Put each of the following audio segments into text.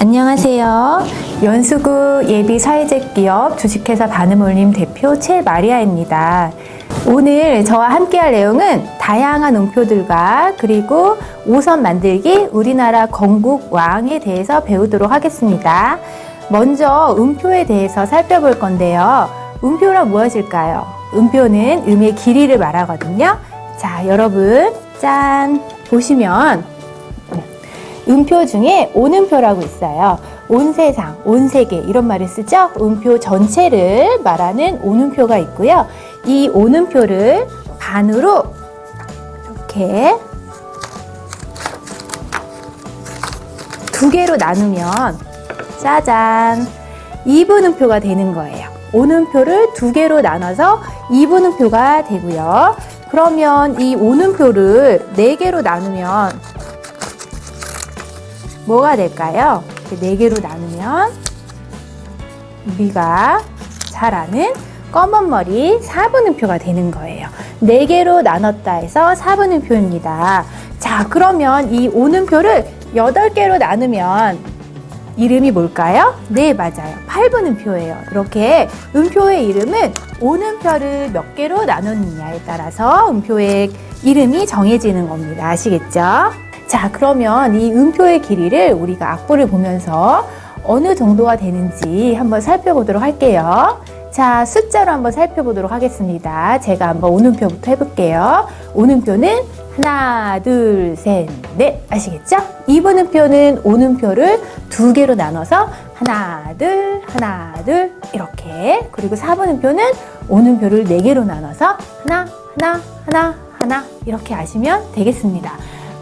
안녕하세요. 연수구 예비 사회적 기업 주식회사 반음 올림 대표 최마리아입니다. 오늘 저와 함께 할 내용은 다양한 음표들과 그리고 오선 만들기 우리나라 건국 왕에 대해서 배우도록 하겠습니다. 먼저 음표에 대해서 살펴볼 건데요. 음표란 무엇일까요? 음표는 음의 길이를 말하거든요. 자, 여러분, 짠! 보시면 음표 중에 온음표라고 있어요. 온 세상, 온 세계 이런 말을 쓰죠. 음표 전체를 말하는 온음표가 있고요. 이 온음표를 반으로 이렇게 두 개로 나누면 짜잔 2분음표가 되는 거예요. 온음표를 두 개로 나눠서 2분음표가 되고요. 그러면 이 온음표를 네 개로 나누면 뭐가 될까요? 이렇게 네 개로 나누면 우리가 잘 아는 검은 머리 4분음표가 되는 거예요. 네 개로 나눴다 해서 4분음표입니다. 자, 그러면 이 오는표를 8개로 나누면 이름이 뭘까요? 네, 맞아요. 8분음표예요. 이렇게 음표의 이름은 오는표를 몇 개로 나누느냐에 따라서 음표의 이름이 정해지는 겁니다. 아시겠죠? 자, 그러면 이 음표의 길이를 우리가 악보를 보면서 어느 정도가 되는지 한번 살펴보도록 할게요. 자, 숫자로 한번 살펴보도록 하겠습니다. 제가 한번 오는표부터 해볼게요. 오는표는 하나, 둘, 셋, 넷. 아시겠죠? 2분음표는 오는표를 두 개로 나눠서 하나, 둘, 하나, 둘, 이렇게. 그리고 4분음표는 오는표를 네 개로 나눠서 하나, 하나, 하나, 하나, 이렇게 아시면 되겠습니다.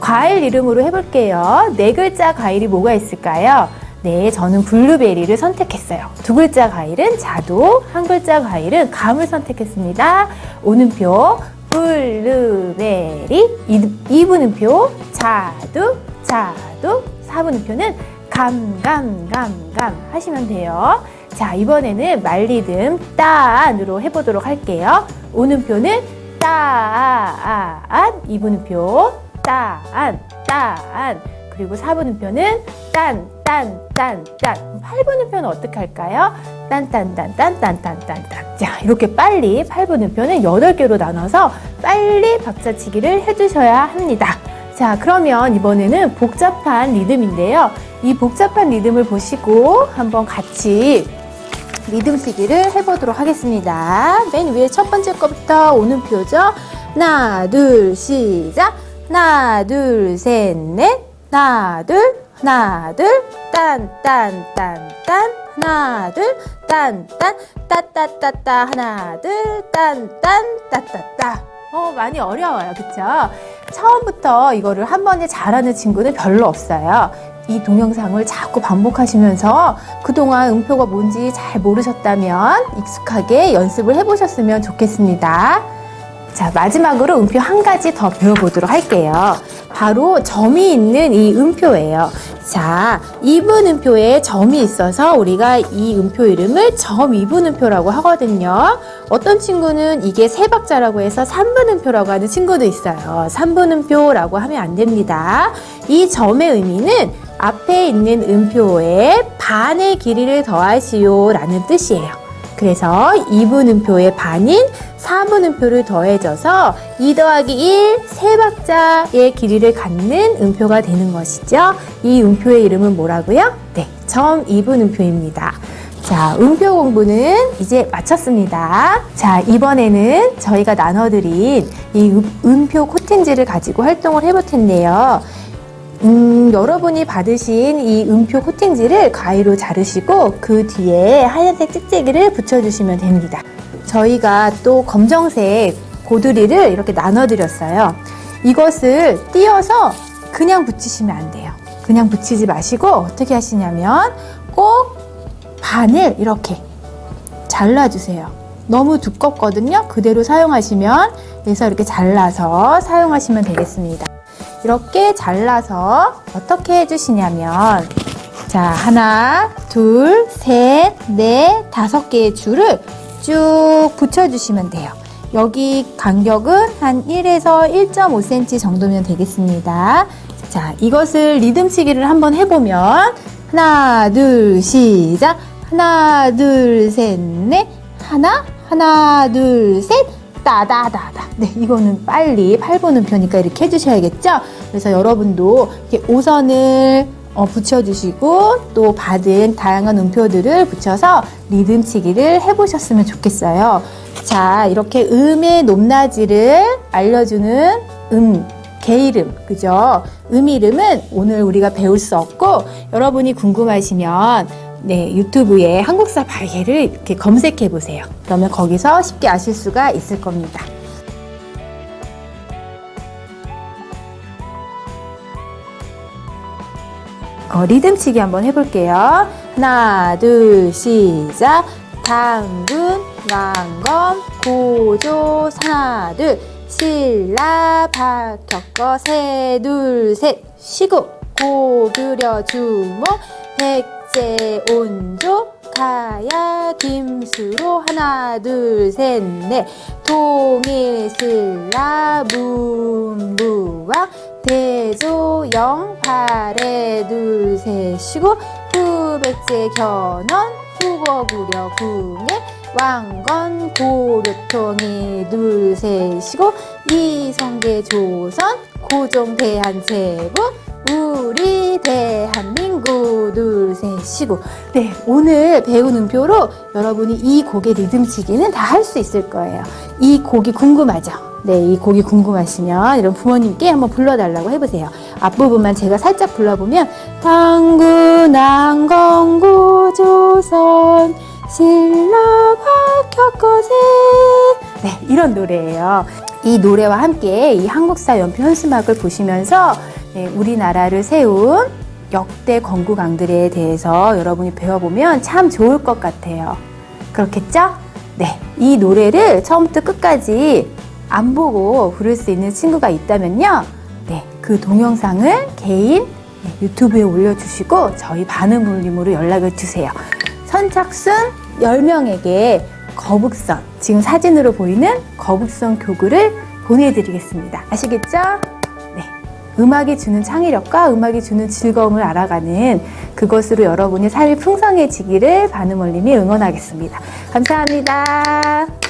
과일 이름으로 해볼게요. 네 글자 과일이 뭐가 있을까요? 네, 저는 블루베리를 선택했어요. 두 글자 과일은 자두, 한 글자 과일은 감을 선택했습니다. 오는표 블루베리, 이 분음표 자두, 자두, 사분음표는 감, 감, 감, 감 하시면 돼요. 자, 이번에는 말리듬 따안으로 해보도록 할게요. 오는 표는 따안, 이분음표 따안, 따안. 그리고 4분음표는 딴, 딴, 딴, 딴. 8분음표는 어떻게 할까요? 딴, 딴, 딴, 딴, 딴, 딴, 딴, 딴. 자, 이렇게 빨리 8분음표는 8개로 나눠서 빨리 박자치기를 해주셔야 합니다. 자, 그러면 이번에는 복잡한 리듬인데요. 이 복잡한 리듬을 보시고 한번 같이 리듬 쓰기를 해보도록 하겠습니다. 맨 위에 첫 번째 거부터 오는 표죠. 하나, 둘, 시작. 하나, 둘, 셋, 넷. 하나, 둘, 하나, 둘. 딴, 딴, 딴, 딴. 하나, 둘, 딴, 딴. 따따따따. 하나, 둘, 딴, 딴, 따따따. 어, 많이 어려워요. 그쵸? 처음부터 이거를 한 번에 잘하는 친구는 별로 없어요. 이 동영상을 자꾸 반복하시면서 그동안 음표가 뭔지 잘 모르셨다면 익숙하게 연습을 해보셨으면 좋겠습니다. 자, 마지막으로 음표 한 가지 더 배워보도록 할게요. 바로 점이 있는 이 음표예요. 자, 2분 음표에 점이 있어서 우리가 이 음표 이름을 점 2분 음표라고 하거든요. 어떤 친구는 이게 세 박자라고 해서 3분 음표라고 하는 친구도 있어요. 3분 음표라고 하면 안 됩니다. 이 점의 의미는 앞에 있는 음표에 반의 길이를 더하시오 라는 뜻이에요. 그래서 2분음표의 반인 4분음표를 더해져서 2 더하기 1, 세 박자의 길이를 갖는 음표가 되는 것이죠. 이 음표의 이름은 뭐라고요? 네, 점 2분음표입니다. 자, 음표 공부는 이제 마쳤습니다. 자, 이번에는 저희가 나눠드린 이 음- 음표 코팅지를 가지고 활동을 해볼 텐데요. 음, 여러분이 받으신 이 음표 코팅지를 가위로 자르시고 그 뒤에 하얀색 찍찍이를 붙여주시면 됩니다. 저희가 또 검정색 고드리를 이렇게 나눠드렸어요. 이것을 띄어서 그냥 붙이시면 안 돼요. 그냥 붙이지 마시고 어떻게 하시냐면 꼭 반을 이렇게 잘라주세요. 너무 두껍거든요. 그대로 사용하시면 그래서 이렇게 잘라서 사용하시면 되겠습니다. 이렇게 잘라서 어떻게 해주시냐면 자 하나 둘셋넷 다섯 개의 줄을 쭉 붙여주시면 돼요 여기 간격은 한 1에서 1.5cm 정도면 되겠습니다 자 이것을 리듬치기를 한번 해보면 하나, 둘, 시작. 하나, 둘, 셋, 넷. 하나, 하나, 둘, 셋. 따다다다. 네, 이거는 빨리 8분 음표니까 이렇게 해주셔야겠죠? 그래서 여러분도 이렇게 오선을 어, 붙여주시고 또 받은 다양한 음표들을 붙여서 리듬치기를 해보셨으면 좋겠어요. 자, 이렇게 음의 높낮이를 알려주는 음, 개 이름, 그죠? 음 이름은 오늘 우리가 배울 수 없고 여러분이 궁금하시면 네, 유튜브에 한국사 발개를 이렇게 검색해 보세요. 그러면 거기서 쉽게 아실 수가 있을 겁니다. 어, 리듬치기 한번 해볼게요. 하나, 둘, 시작. 당근, 왕검, 고조, 하나, 둘. 신라, 박혁거, 세, 둘, 셋. 쉬고, 고그려, 주목, 백 제, 온조, 가야, 김수로, 하나, 둘, 셋, 넷. 통일, 신라, 문부왕, 대조영, 발에, 둘, 셋, 쉬고, 후백제, 견원, 후거구려, 궁예, 왕건 고려통일 둘셋 쉬고 이성계 조선 고종 대한 제국 우리 대한민국 둘셋 쉬고 네 오늘 배운 음표로 여러분이 이 곡의 리듬치기는 다 할 수 있을 거예요 이 곡이 궁금하죠? 네, 이 곡이 궁금하시면 이런 부모님께 한번 불러달라고 해보세요. 앞부분만 제가 살짝 불러보면 당구 난건구 조선 신라 박혁거세 네, 이런 노래예요. 이 노래와 함께 이 한국사 연표 현수막을 보시면서 네, 우리나라를 세운 역대 건국왕들에 대해서 여러분이 배워보면 참 좋을 것 같아요. 그렇겠죠? 네, 이 노래를 처음부터 끝까지 안 보고 부를 수 있는 친구가 있다면요. 네, 그 동영상을 개인 네, 유튜브에 올려주시고 저희 반응 물림으로 연락을 주세요. 선착순 10명에게 거북선, 지금 사진으로 보이는 거북선 교구를 보내드리겠습니다. 아시겠죠? 네. 음악이 주는 창의력과 음악이 주는 즐거움을 알아가는 그것으로 여러분의 삶이 풍성해지기를 반응올림이 응원하겠습니다. 감사합니다.